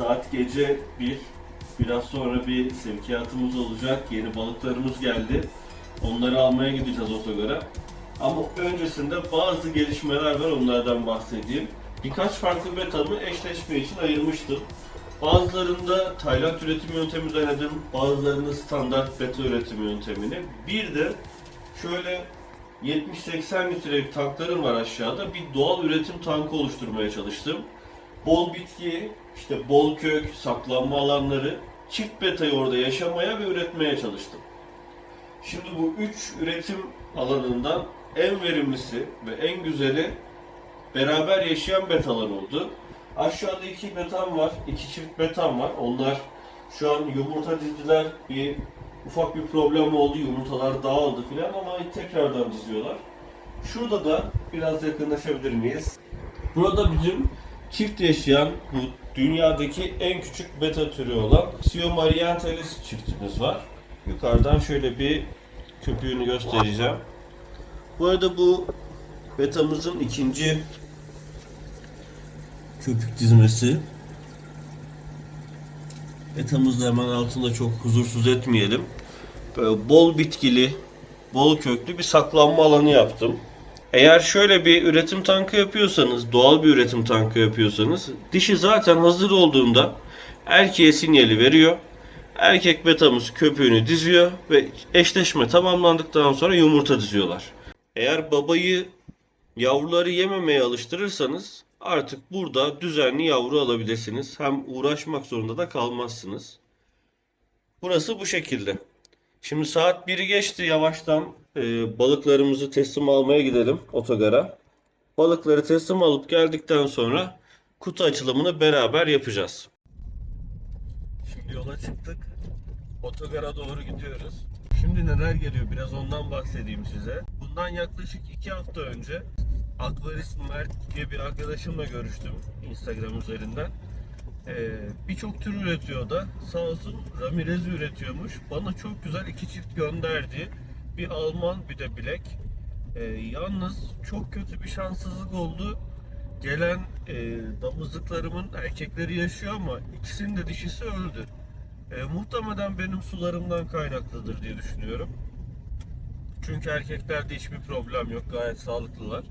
Saat gece 1. Biraz sonra bir sevkiyatımız olacak. Yeni balıklarımız geldi. Onları almaya gideceğiz otogara. Ama öncesinde bazı gelişmeler var onlardan bahsedeyim. Birkaç farklı betamı eşleşme için ayırmıştım. Bazılarında Tayland üretim yöntemi denedim. Bazılarında standart beta üretim yöntemini. Bir de şöyle 70-80 litrelik tanklarım var aşağıda. Bir doğal üretim tankı oluşturmaya çalıştım. Bol bitki, işte bol kök, saklanma alanları, çift betayı orada yaşamaya ve üretmeye çalıştım. Şimdi bu üç üretim alanından en verimlisi ve en güzeli beraber yaşayan betalar oldu. Aşağıda iki betam var, iki çift betam var. Onlar şu an yumurta dizdiler. Bir ufak bir problem oldu, yumurtalar dağıldı filan ama tekrardan diziyorlar. Şurada da biraz yakınlaşabilir miyiz? Burada bizim çift yaşayan bu dünyadaki en küçük beta türü olan Siomarientelis çiftimiz var. Yukarıdan şöyle bir köpüğünü göstereceğim. Bu arada bu betamızın ikinci köpük dizmesi. Betamız da hemen altında çok huzursuz etmeyelim. Böyle bol bitkili, bol köklü bir saklanma alanı yaptım. Eğer şöyle bir üretim tankı yapıyorsanız, doğal bir üretim tankı yapıyorsanız, dişi zaten hazır olduğunda erkeğe sinyali veriyor. Erkek betamız köpüğünü diziyor ve eşleşme tamamlandıktan sonra yumurta diziyorlar. Eğer babayı yavruları yememeye alıştırırsanız artık burada düzenli yavru alabilirsiniz. Hem uğraşmak zorunda da kalmazsınız. Burası bu şekilde. Şimdi saat 1'i geçti yavaştan e, balıklarımızı teslim almaya gidelim otogara. Balıkları teslim alıp geldikten sonra kutu açılımını beraber yapacağız. Şimdi yola çıktık. Otogara doğru gidiyoruz. Şimdi neler geliyor biraz ondan bahsedeyim size. Bundan yaklaşık 2 hafta önce Akvaris Mert diye bir arkadaşımla görüştüm Instagram üzerinden. Ee, Birçok tür üretiyor da sağ olsun Ramirez üretiyormuş. Bana çok güzel iki çift gönderdi. Bir Alman bir de Black. Ee, yalnız çok kötü bir şanssızlık oldu. Gelen e, damızlıklarımın erkekleri yaşıyor ama ikisinin de dişisi öldü. E, muhtemelen benim sularımdan kaynaklıdır diye düşünüyorum. Çünkü erkeklerde hiçbir problem yok. Gayet sağlıklılar.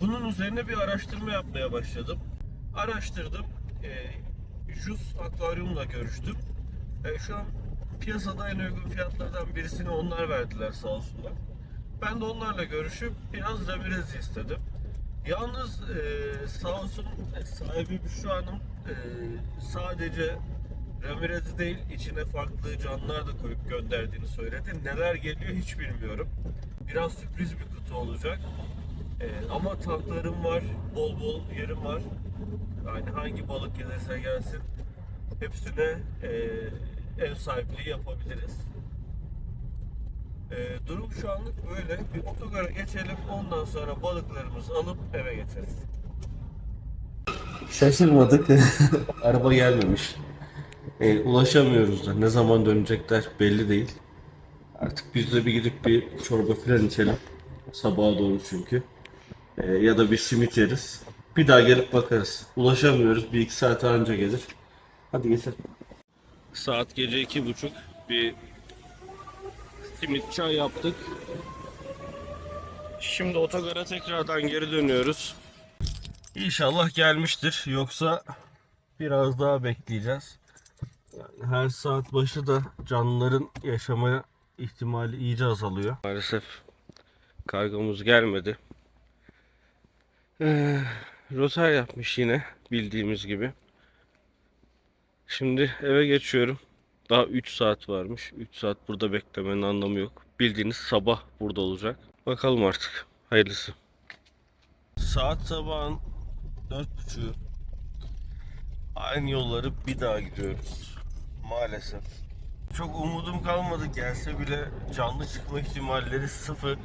Bunun üzerine bir araştırma yapmaya başladım. Araştırdım. E, Jus Akvaryum'la görüştüm. E, şu an piyasada en uygun fiyatlardan birisini onlar verdiler sağ olsunlar. Ben de onlarla görüşüp biraz Ramirez istedim. Yalnız e, sağ olsun sahibi Büşra Hanım e, sadece Ramirez'i değil içine farklı canlılar da koyup gönderdiğini söyledi. Neler geliyor hiç bilmiyorum. Biraz sürpriz bir kutu olacak. E, ama tanklarım var, bol bol yerim var. Yani hangi balık gelirse gelsin hepsine e, ev sahipliği yapabiliriz. E, durum şu anlık böyle. Bir otogara geçelim ondan sonra balıklarımızı alıp eve geçeriz. Şaşırmadık. Araba gelmemiş. E, ulaşamıyoruz da. Ne zaman dönecekler belli değil. Artık biz de bir gidip bir çorba falan içelim. Sabaha doğru çünkü. E, ya da bir simit yeriz. Bir daha gelip bakarız. Ulaşamıyoruz. Bir iki saat anca gelir. Hadi geçelim. Saat gece iki buçuk. Bir simit çay yaptık. Şimdi otogara tekrardan geri dönüyoruz. İnşallah gelmiştir. Yoksa biraz daha bekleyeceğiz. Yani her saat başı da canlıların yaşamaya ihtimali iyice azalıyor. Maalesef kargomuz gelmedi. Ee, rotar yapmış yine bildiğimiz gibi. Şimdi eve geçiyorum. Daha 3 saat varmış. 3 saat burada beklemenin anlamı yok. Bildiğiniz sabah burada olacak. Bakalım artık. Hayırlısı. Saat sabahın 4.30'u. Aynı yolları bir daha gidiyoruz. Maalesef. Çok umudum kalmadı. Gelse bile canlı çıkma ihtimalleri sıfır.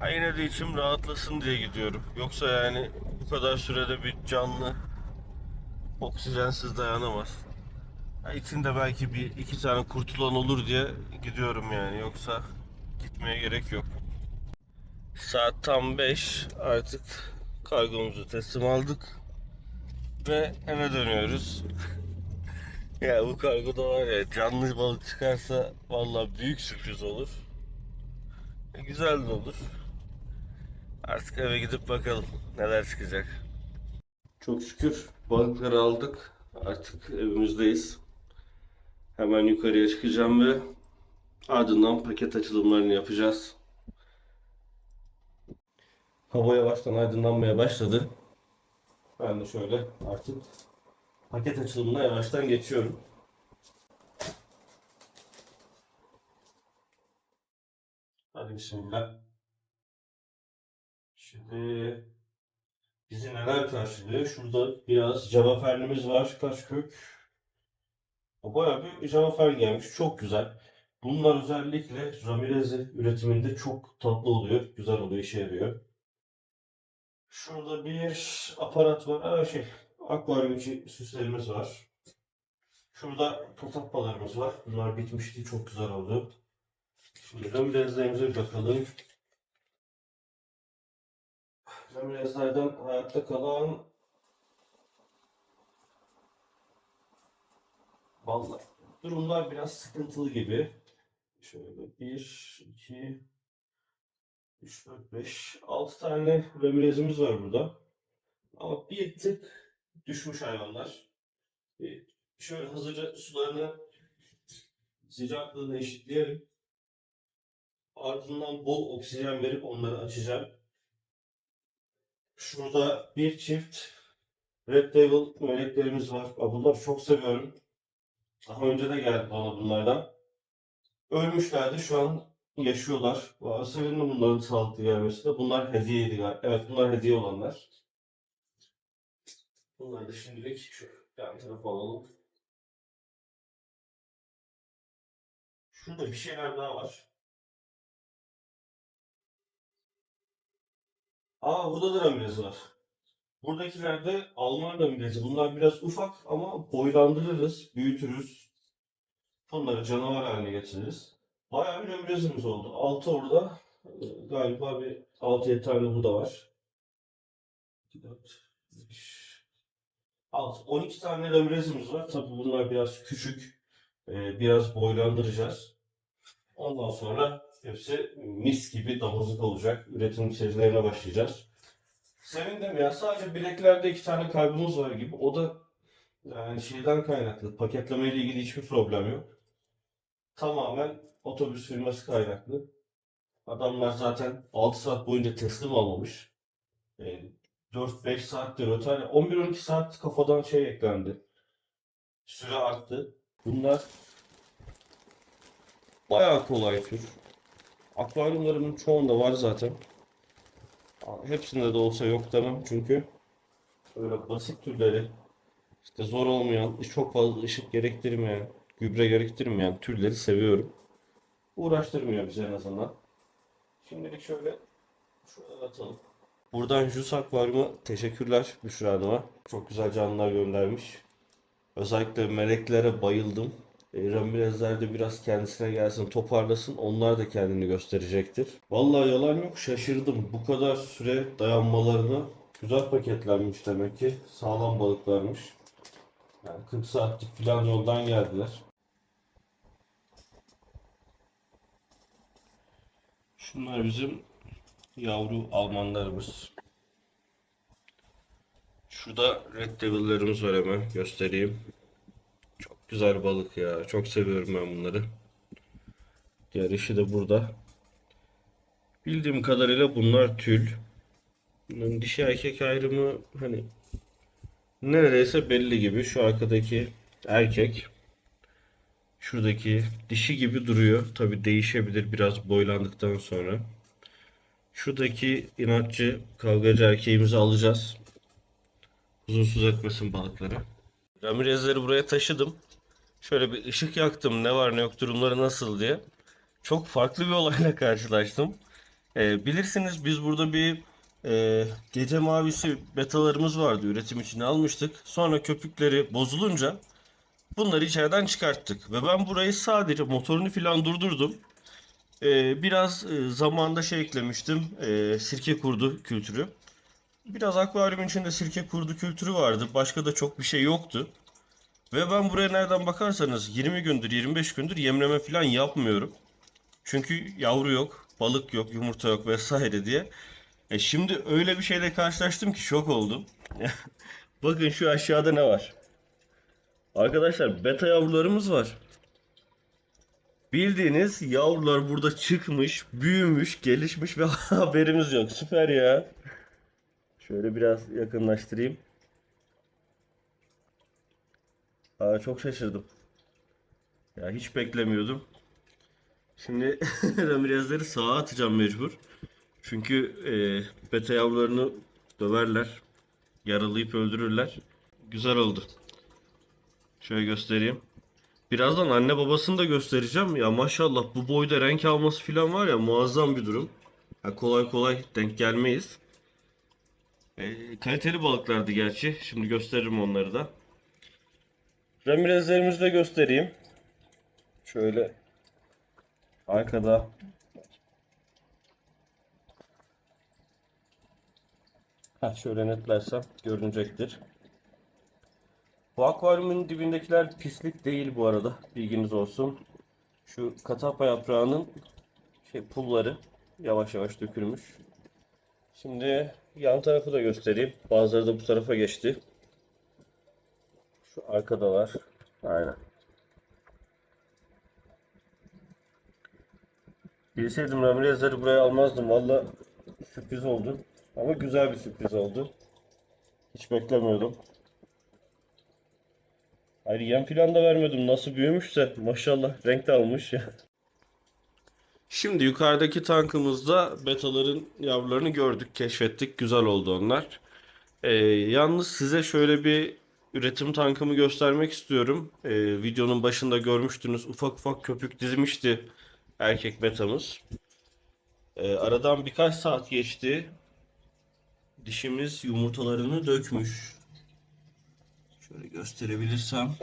Ha de içim rahatlasın diye gidiyorum. Yoksa yani bu kadar sürede bir canlı oksijensiz dayanamaz. Ha içinde belki bir iki tane kurtulan olur diye gidiyorum yani. Yoksa gitmeye gerek yok. Saat tam 5. Artık kargomuzu teslim aldık. Ve eve dönüyoruz. ya bu kargoda var ya canlı balık çıkarsa vallahi büyük sürpriz olur. E, güzel de olur. Artık eve gidip bakalım neler çıkacak. Çok şükür balıkları aldık. Artık evimizdeyiz. Hemen yukarıya çıkacağım ve ardından paket açılımlarını yapacağız. Hava yavaştan aydınlanmaya başladı. Ben de şöyle artık paket açılımına yavaştan geçiyorum. Hadi bismillah. Şimdi bizi neler karşılıyor? Şurada biraz cevafernimiz var. Kaç kök? Bayağı bir cevapher gelmiş. Çok güzel. Bunlar özellikle Ramirez üretiminde çok tatlı oluyor. Güzel oluyor, işe yarıyor. Şurada bir aparat var. Aa, şey, akvaryum içi süslerimiz var. Şurada potappalarımız var. Bunlar bitmişti. Çok güzel oldu. Şimdi Ramirez'lerimize bakalım. Ramirez'lerden hayatta kalan Vallahi durumlar biraz sıkıntılı gibi. Şöyle 1, 2, 3, 4, 5, 6 tane Ramirez'imiz var burada. Ama bir tık düşmüş hayvanlar. Bir şöyle hızlıca sularını sıcaklığını eşitleyelim. Ardından bol oksijen verip onları açacağım. Şurada bir çift Red Devil meleklerimiz var. Bunları çok seviyorum. Daha önce de geldi bana bunlardan. Ölmüşlerdi. Şu an yaşıyorlar. Sevindim bunların sağlıklı gelmesi de. Bunlar hediyeydi. Evet bunlar hediye olanlar. Bunları da şimdilik şu yan tarafa alalım. Şurada bir şeyler daha var. Aa burada da Ramirez var. Buradakilerde Alman Ramirez'i. Bunlar biraz ufak ama boylandırırız, büyütürüz. Bunları canavar haline getiririz. Bayağı bir Ramirez'imiz oldu. 6 orada. Ee, Galiba bir 6-7 tane burada var. 2, 4, 5, 6. 12 tane Ramirez'imiz var. Tabii bunlar biraz küçük. Ee, biraz boylandıracağız. Ondan sonra hepsi mis gibi damızlık olacak. Üretim serilerine başlayacağız. Sevindim ya. Sadece bileklerde iki tane kaybımız var gibi. O da yani şeyden kaynaklı. Paketleme ile ilgili hiçbir problem yok. Tamamen otobüs firması kaynaklı. Adamlar zaten 6 saat boyunca teslim almamış. E, 4-5 saattir öter. 11-12 saat kafadan şey eklendi. Süre arttı. Bunlar bayağı kolay tür. Akvaryumlarımın çoğunda var zaten. Hepsinde de olsa yok demem çünkü öyle basit türleri işte zor olmayan, çok fazla ışık gerektirmeyen, gübre gerektirmeyen türleri seviyorum. Uğraştırmıyor bize en azından. Şimdilik şöyle şuraya atalım. Buradan Jus Akvaryum'a teşekkürler Büşra Hanım'a. Çok güzel canlılar göndermiş. Özellikle meleklere bayıldım. E, Ramirezler de biraz kendisine gelsin, toparlasın. Onlar da kendini gösterecektir. Vallahi yalan yok, şaşırdım. Bu kadar süre dayanmalarına güzel paketlenmiş demek ki. Sağlam balıklarmış. Yani 40 saatlik falan yoldan geldiler. Şunlar bizim yavru Almanlarımız. Şurada Red Devil'lerimiz var hemen göstereyim. Güzel balık ya. Çok seviyorum ben bunları. Diğer işi de burada. Bildiğim kadarıyla bunlar tül. Bunların dişi erkek ayrımı hani neredeyse belli gibi. Şu arkadaki erkek. Şuradaki dişi gibi duruyor. Tabi değişebilir biraz boylandıktan sonra. Şuradaki inatçı kavgacı erkeğimizi alacağız. Huzursuz etmesin balıkları. Ramirezleri buraya taşıdım. Şöyle bir ışık yaktım ne var ne yok durumları nasıl diye. Çok farklı bir olayla karşılaştım. Ee, bilirsiniz biz burada bir e, gece mavisi betalarımız vardı üretim için almıştık. Sonra köpükleri bozulunca bunları içeriden çıkarttık. Ve ben burayı sadece motorunu falan durdurdum. Ee, biraz e, zamanda şey eklemiştim. e, sirke kurdu kültürü. biraz akvaryumun içinde sirke kurdu kültürü vardı. Başka da çok bir şey yoktu. Ve ben buraya nereden bakarsanız 20 gündür 25 gündür yemleme falan yapmıyorum. Çünkü yavru yok, balık yok, yumurta yok vesaire diye. E şimdi öyle bir şeyle karşılaştım ki şok oldum. Bakın şu aşağıda ne var? Arkadaşlar beta yavrularımız var. Bildiğiniz yavrular burada çıkmış, büyümüş, gelişmiş ve haberimiz yok. Süper ya. Şöyle biraz yakınlaştırayım. Aa, çok şaşırdım. Ya hiç beklemiyordum. Şimdi Ramirez'leri sağa atacağım mecbur. Çünkü e, beta yavrularını döverler. Yaralayıp öldürürler. Güzel oldu. Şöyle göstereyim. Birazdan anne babasını da göstereceğim. Ya maşallah bu boyda renk alması falan var ya muazzam bir durum. Ya kolay kolay denk gelmeyiz. E, kaliteli balıklardı gerçi. Şimdi gösteririm onları da. Ramirezlerimizi de göstereyim. Şöyle arkada Heh, şöyle netlersem görünecektir. Bu akvaryumun dibindekiler pislik değil bu arada. Bilginiz olsun. Şu katapa yaprağının şey pulları yavaş yavaş dökülmüş. Şimdi yan tarafı da göstereyim. Bazıları da bu tarafa geçti. Şu arkada var. Aynen. Bilseydim Ramirez'leri buraya almazdım. Valla sürpriz oldu. Ama güzel bir sürpriz oldu. Hiç beklemiyordum. Hayır yem filan da vermedim. Nasıl büyümüşse maşallah renk de almış ya. Şimdi yukarıdaki tankımızda betaların yavrularını gördük, keşfettik. Güzel oldu onlar. Ee, yalnız size şöyle bir üretim tankımı göstermek istiyorum. Ee, videonun başında görmüştünüz. Ufak ufak köpük dizmişti erkek betamız. Ee, aradan birkaç saat geçti. Dişimiz yumurtalarını dökmüş. Şöyle gösterebilirsem.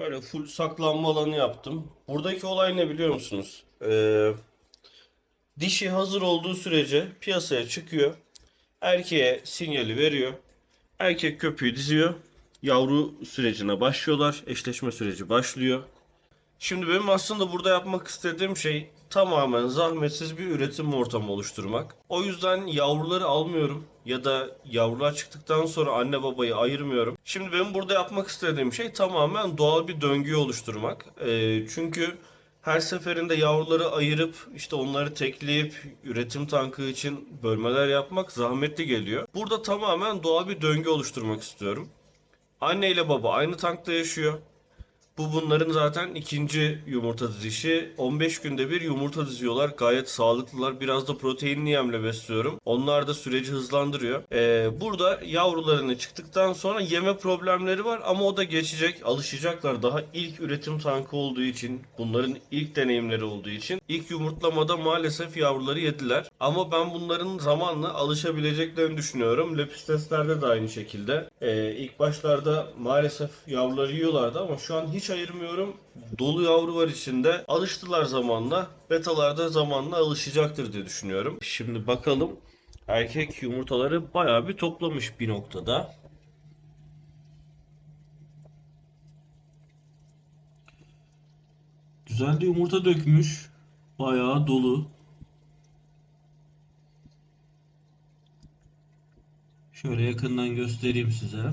Böyle full saklanma alanı yaptım. Buradaki olay ne biliyor musunuz? Ee, dişi hazır olduğu sürece piyasaya çıkıyor. Erkeğe sinyali veriyor. Erkek köpüğü diziyor. Yavru sürecine başlıyorlar. Eşleşme süreci başlıyor. Şimdi benim aslında burada yapmak istediğim şey tamamen zahmetsiz bir üretim ortamı oluşturmak. O yüzden yavruları almıyorum ya da yavrular çıktıktan sonra anne babayı ayırmıyorum. Şimdi benim burada yapmak istediğim şey tamamen doğal bir döngüyü oluşturmak. Ee, çünkü her seferinde yavruları ayırıp işte onları tekleyip üretim tankı için bölmeler yapmak zahmetli geliyor. Burada tamamen doğal bir döngü oluşturmak istiyorum. Anne ile baba aynı tankta yaşıyor. Bu bunların zaten ikinci yumurta dizişi. 15 günde bir yumurta diziyorlar. Gayet sağlıklılar. Biraz da proteinli yemle besliyorum. Onlar da süreci hızlandırıyor. Ee, burada yavrularını çıktıktan sonra yeme problemleri var ama o da geçecek. Alışacaklar. Daha ilk üretim tankı olduğu için, bunların ilk deneyimleri olduğu için ilk yumurtlamada maalesef yavruları yediler. Ama ben bunların zamanla alışabileceklerini düşünüyorum. Lepistes'lerde de aynı şekilde. Ee, ilk başlarda maalesef yavruları yiyorlardı ama şu an hiç ayırmıyorum. Dolu yavru var içinde. Alıştılar zamanla. Betalar da zamanla alışacaktır diye düşünüyorum. Şimdi bakalım. Erkek yumurtaları bayağı bir toplamış bir noktada. Güzel de yumurta dökmüş. Bayağı dolu. Şöyle yakından göstereyim size.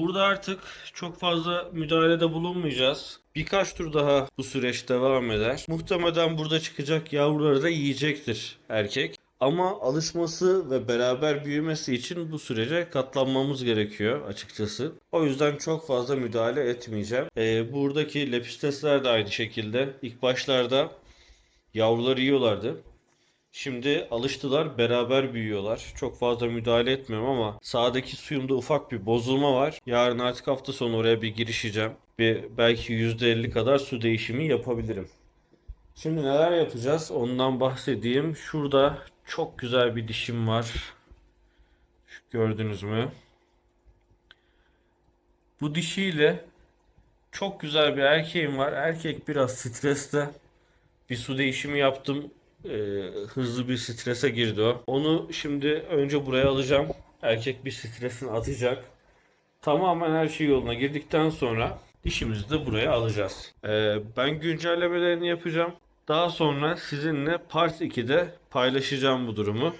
Burada artık çok fazla müdahalede bulunmayacağız. Birkaç tur daha bu süreç devam eder. Muhtemelen burada çıkacak yavruları da yiyecektir erkek. Ama alışması ve beraber büyümesi için bu sürece katlanmamız gerekiyor açıkçası. O yüzden çok fazla müdahale etmeyeceğim. Ee, buradaki lepistesler de aynı şekilde. İlk başlarda yavruları yiyorlardı. Şimdi alıştılar, beraber büyüyorlar. Çok fazla müdahale etmiyorum ama sağdaki suyumda ufak bir bozulma var. Yarın artık hafta sonu oraya bir girişeceğim. Bir belki %50 kadar su değişimi yapabilirim. Şimdi neler yapacağız ondan bahsedeyim. Şurada çok güzel bir dişim var. Şu gördünüz mü? Bu dişiyle çok güzel bir erkeğim var. Erkek biraz streste. Bir su değişimi yaptım. Ee, hızlı bir strese girdi o. Onu şimdi önce buraya alacağım. Erkek bir stresini atacak. Tamamen her şey yoluna girdikten sonra dişimizi de buraya alacağız. Ee, ben güncellemelerini yapacağım. Daha sonra sizinle Part 2'de paylaşacağım bu durumu.